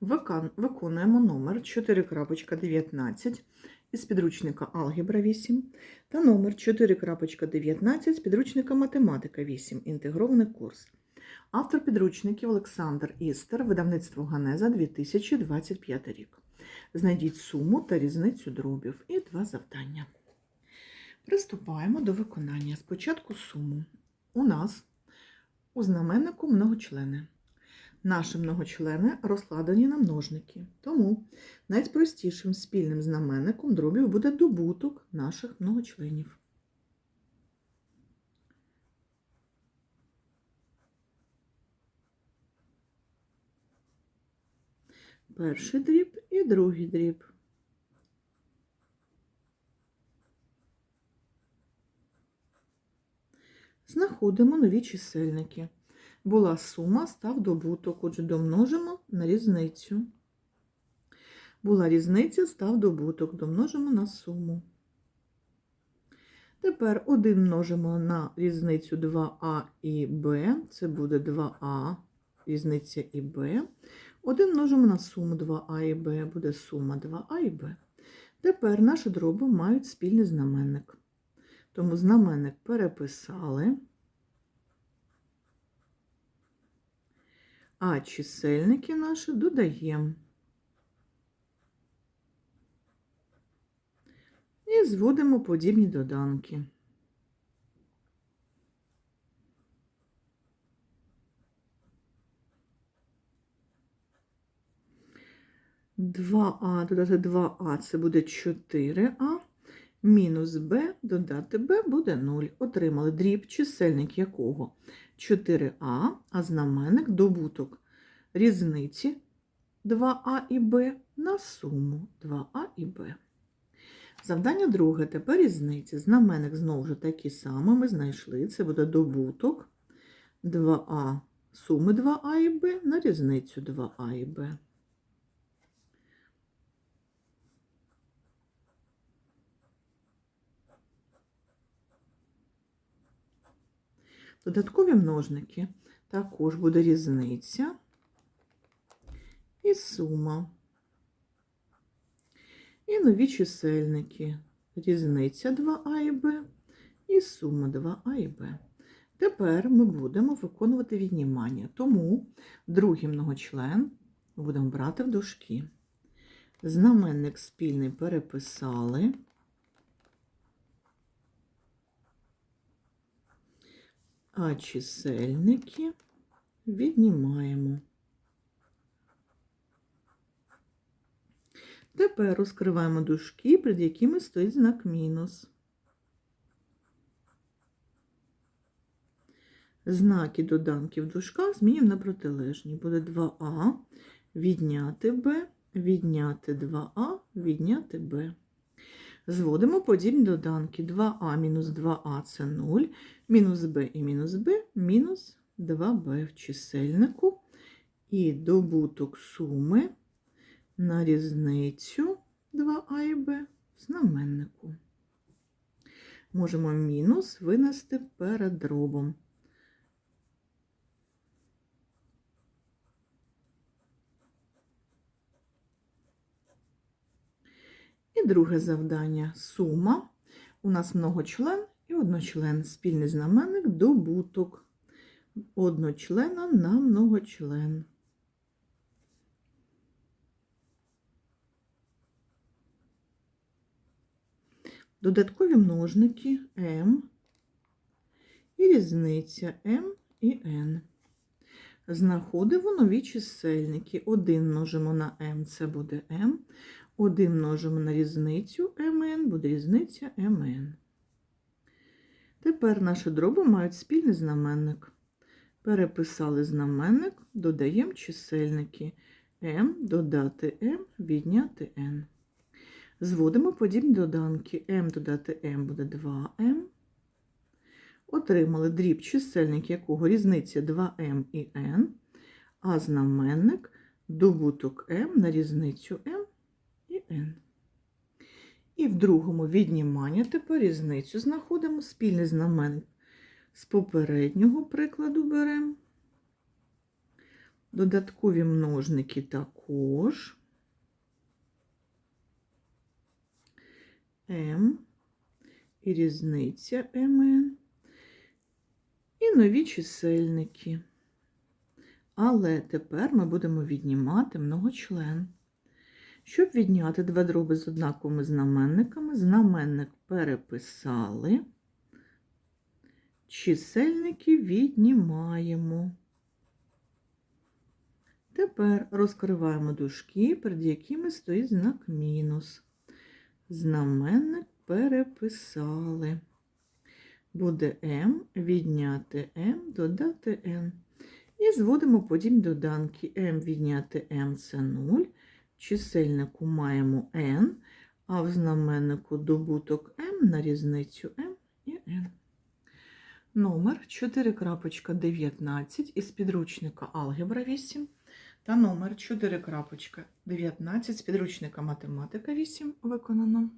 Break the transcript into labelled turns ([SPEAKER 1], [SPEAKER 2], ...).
[SPEAKER 1] Викон- Виконуємо номер 4.19 із підручника Алгебра 8 та номер 4.19 з підручника Математика 8. Інтегрований курс. Автор підручників Олександр Істер, видавництво Ганеза 2025 рік. Знайдіть суму та різницю дробів і два завдання. Приступаємо до виконання. Спочатку суму. У нас у знаменнику многочлени. Наші многочлени розкладені на множники. Тому найпростішим спільним знаменником дробів буде добуток наших многочленів. Перший дріб і другий дріб. Знаходимо нові чисельники. Була сума, став добуток. Отже, домножимо на різницю. Була різниця, став добуток. Домножимо на суму. Тепер 1 множимо на різницю 2а і b. Це буде 2а, різниця і b. 1 множимо на суму 2а і b, буде сума 2а і b. Тепер наші дроби мають спільний знаменник. Тому знаменник переписали. А чисельники наші додаємо. І зводимо подібні доданки. Два А додати 2А це буде 4А. Мінус b додати b буде 0. Отримали дріб, чисельник якого 4а, а знаменник добуток різниці 2а і b на суму 2а і b. Завдання друге. Тепер різниці. Знаменник знову ж такі саме ми знайшли. Це буде добуток 2а суми 2а і b на різницю 2а і b. Додаткові множники також буде різниця і сума. І нові чисельники. Різниця 2а і b і сума 2а і b. Тепер ми будемо виконувати віднімання. Тому другий многочлен будемо брати в дужки. Знаменник спільний переписали. А чисельники віднімаємо. Тепер розкриваємо дужки, перед якими стоїть знак мінус. Знаки доданків в дужках змінюємо на протилежні. Буде 2а, відняти b, відняти 2а, відняти b. Зводимо подібні доданки. 2а мінус 2а це 0, мінус b і мінус b, мінус 2b в чисельнику. І добуток суми на різницю 2а і b в знаменнику. Можемо мінус винести перед дробом. І друге завдання сума. У нас многочлен і одночлен. Спільний знаменник добуток. Одночлена на многочлен. Додаткові множники m і різниця m і n. Знаходимо нові чисельники. 1 множимо на m, це буде m. 1 множимо на різницю mn, буде різниця mn. Тепер наші дроби мають спільний знаменник. Переписали знаменник, додаємо чисельники m, додати m, відняти n. Зводимо подібні доданки. m додати m буде 2m. Отримали дріб чисельник, якого різниця 2m і n, а знаменник добуток m на різницю і n. І в другому відніманні тепер різницю знаходимо спільний знаменник. З попереднього прикладу беремо Додаткові множники також. М і різниця МН. І нові чисельники. Але тепер ми будемо віднімати многочлен. Щоб відняти два дроби з однаковими знаменниками, знаменник переписали, чисельники віднімаємо. Тепер розкриваємо дужки, перед якими стоїть знак мінус. Знаменник переписали. Буде m відняти m, додати n. І зводимо подібні доданки. m відняти m це 0. Чисельнику маємо n, а в знаменнику добуток m на різницю m і n. Номер 4.19 із підручника Алгебра 8 та номер 4.19 з підручника Математика 8 виконано.